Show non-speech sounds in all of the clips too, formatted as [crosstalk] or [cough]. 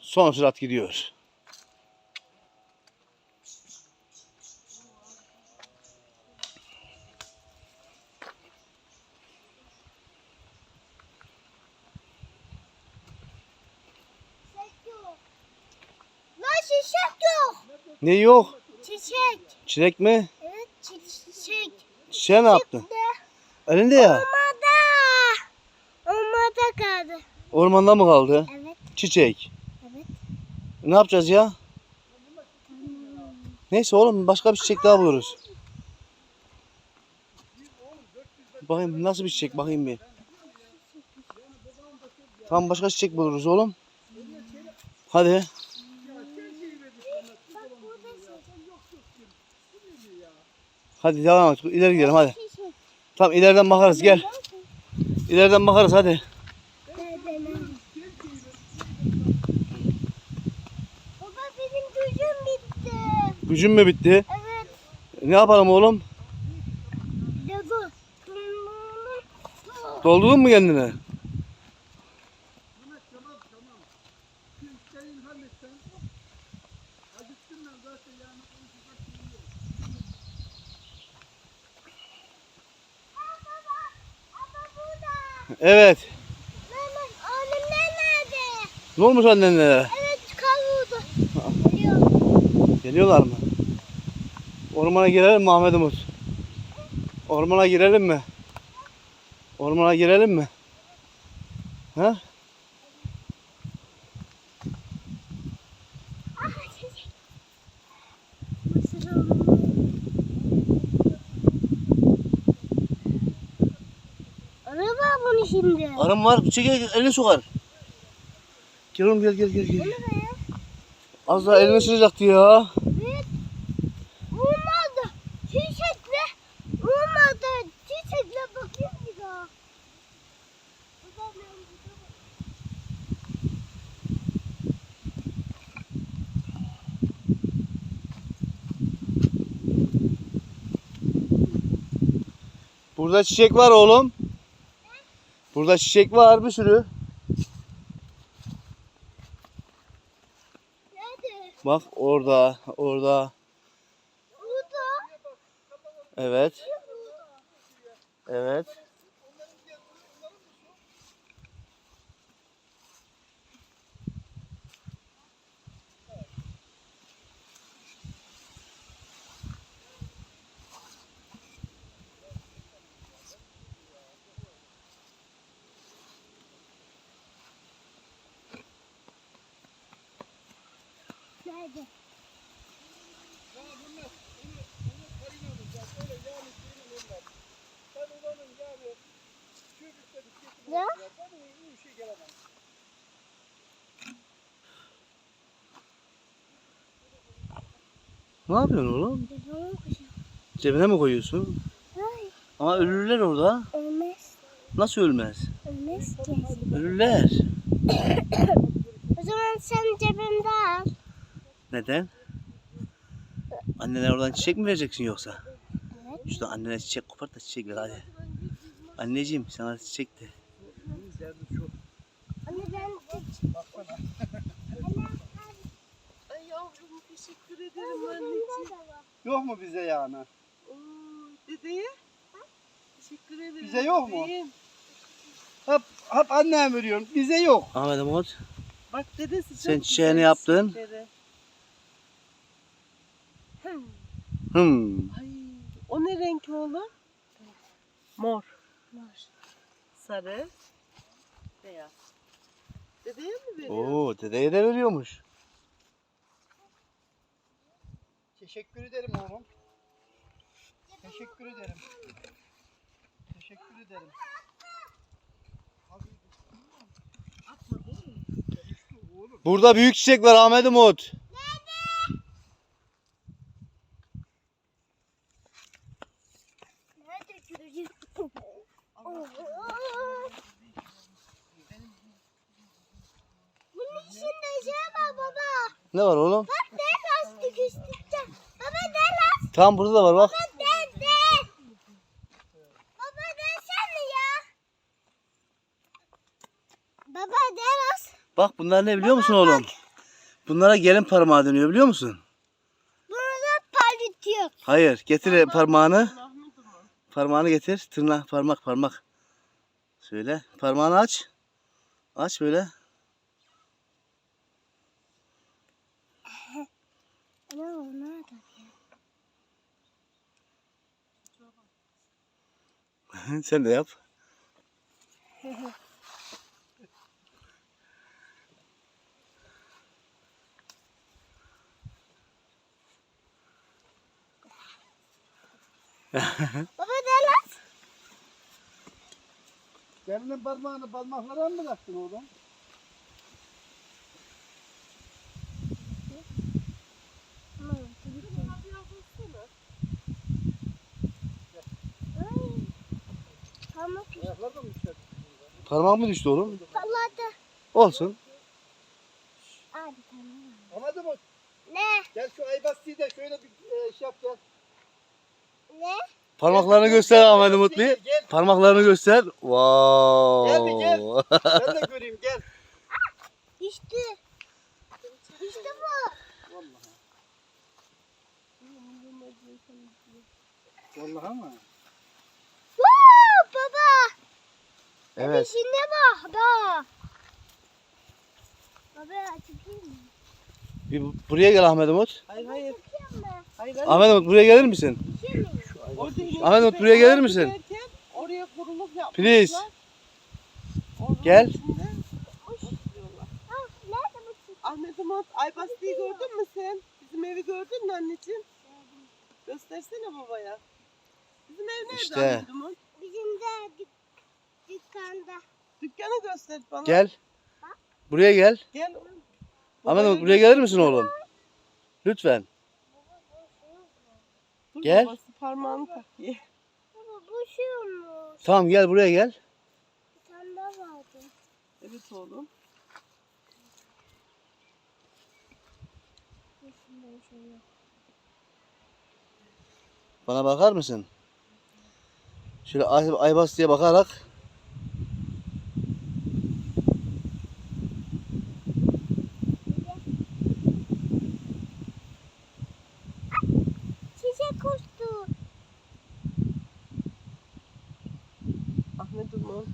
Son sürat gidiyor. Çiçek. Ne yok? Çiçek. Çilek mi? Evet çiçek. Çiçeğe ne yaptın? Elinde ya. Olmadı. Olmadı kaldı. Ormanda mı kaldı? Evet. Çiçek. Evet. Ne yapacağız ya? Neyse oğlum başka bir çiçek daha buluruz. Bakayım nasıl bir çiçek bakayım bir. Tamam başka çiçek buluruz oğlum. Hadi. Hadi devam et. İleri gidelim hadi. Tamam ileriden bakarız gel. İleriden bakarız hadi. Baba benim gücüm bitti. Gücün mü bitti? Evet. Ne yapalım oğlum? Devo. Doldurdun mu kendini? Mehmet tamam tamam. Şu işlerini halletsen. Acıktım ben zaten yani konuşacak şeyim yok. Baba burada. Evet. Mehmet annemler nerede? Ne olmuş annenlere? Evet kavurdu. Geliyor. Geliyorlar mı? Ormana girelim mi Ahmet Umut? Ormana girelim mi? Ormana girelim mi? Ha? Araba bunu şimdi. Arım var. Çek elini sokar. Gel oğlum gel gel gel. gel. Az daha elini sıcaktı ya. Evet. Olmadı. Çiçekle. Olmadı. Çiçekle bakayım bir daha. Burada çiçek var oğlum. Burada çiçek var bir sürü. Nerede? Bak orada, orada. Evet, evet. Nerede? Ya bunlar onu, onu kaynatacak. Öyle yani şeyin onlar. Ben olanın yani çürükleri getirmek Ya? ya. Ben o iyi işe gelemem. Ne yapıyorsun oğlum? Cebine mi koyuyorsun? Hayır. Ama ölürler orada. Ölmez. Nasıl ölmez? Ölmez ki. Ölürler. O zaman sen cebimde al. Neden? Annene oradan çiçek mi vereceksin yoksa? Evet. İşte annene çiçek kopart da çiçek ver hadi. Anneciğim sana çiçek de. Anne ben Ay yavrum teşekkür ederim anneciğim. Yok mu bize yani? Oo, dedeye? Teşekkür ederim. Bize yok mu? bebeğim. Hep, hep annem veriyorsun. Bize yok. Ahmet Umut. Bak dedesi çok Sen güzel çiçeğini yaptın. çiçekleri. Hmm. Ay, o ne renk oğlum? Mor. Mor. Sarı. Beyaz. Dedeye mi veriyor? Oo dedeye de veriyormuş. Teşekkür ederim oğlum. Teşekkür ederim. Teşekkür ederim. Burada büyük çiçek var Ahmet Umut. Nerede göreceğim? Bunun içinde şey var baba. Ne var oğlum? Bak der lastik üstte. Baba der lastik. Tam burada da var bak. Baba der. Baba dersene ya. Baba der lastik. Bak bunlar ne biliyor musun oğlum? Bunlara gelin parmağı deniyor biliyor musun? Burada parlatıyor. Hayır. Getir parmağını. Umut. Parmağını getir. Tırnak, parmak, parmak. Şöyle. Parmağını aç. Aç böyle. Ne olmadı? [laughs] Sen de yap. Baba ne lan? Gelinin parmağını parmaklara mı taktın oğlum? Tamam. Ayaklar da mı düşer? Parmak mı düştü oğlum? Salladı. Olsun. Hadi tamam. Anladın mı? Ne? Gel şu Aybastı'yı da şöyle bir e, şey yap gel. Ne? Parmaklarını göster Ahmet Umut bir. Gel, gel. Parmaklarını göster. Wow. Gel bir gel. Ben de göreyim gel. [laughs] Düştü. Düştü bu. Vallahi. Vallahi mı? Woo, baba. Evet. Şimdi bak da. Baba açayım mı? Bir buraya gel Ahmet Umut. Hayır hayır. Hayır hayır. Ahmet Umut buraya gelir misin? Orada inek Ahmet Umut, buraya gelir misin? Oraya kuruluk yapmışlar. Please. Ormanın Gel. Ah? Ahmet Umut Aybastı'yı gördün mü sen? Bizim evi gördün mü anneciğim? Göstersene babaya. Bizim ev nerede İşte. Ahmet Umut? Bizim de dükkanda. Dükkanı göster bana. Gel. Buraya gel. Gel. Ahmet Umut buraya gelir misin oğlum? Lütfen. Dur Gel. Babası parmağını tak ye. Baba bu şuymuş. Tamam gel buraya gel. Bir tane daha vardı. Evet oğlum. Şundan şöyle. Bana bakar mısın? Şöyle Ay Aybas diye bakarak. Çiçek uçtu. Ahmet Umut.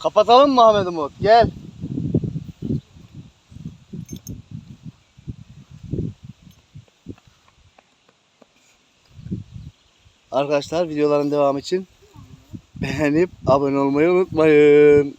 Kapatalım mı Ahmet Umut? Gel. Arkadaşlar videoların devamı için beğenip abone olmayı unutmayın.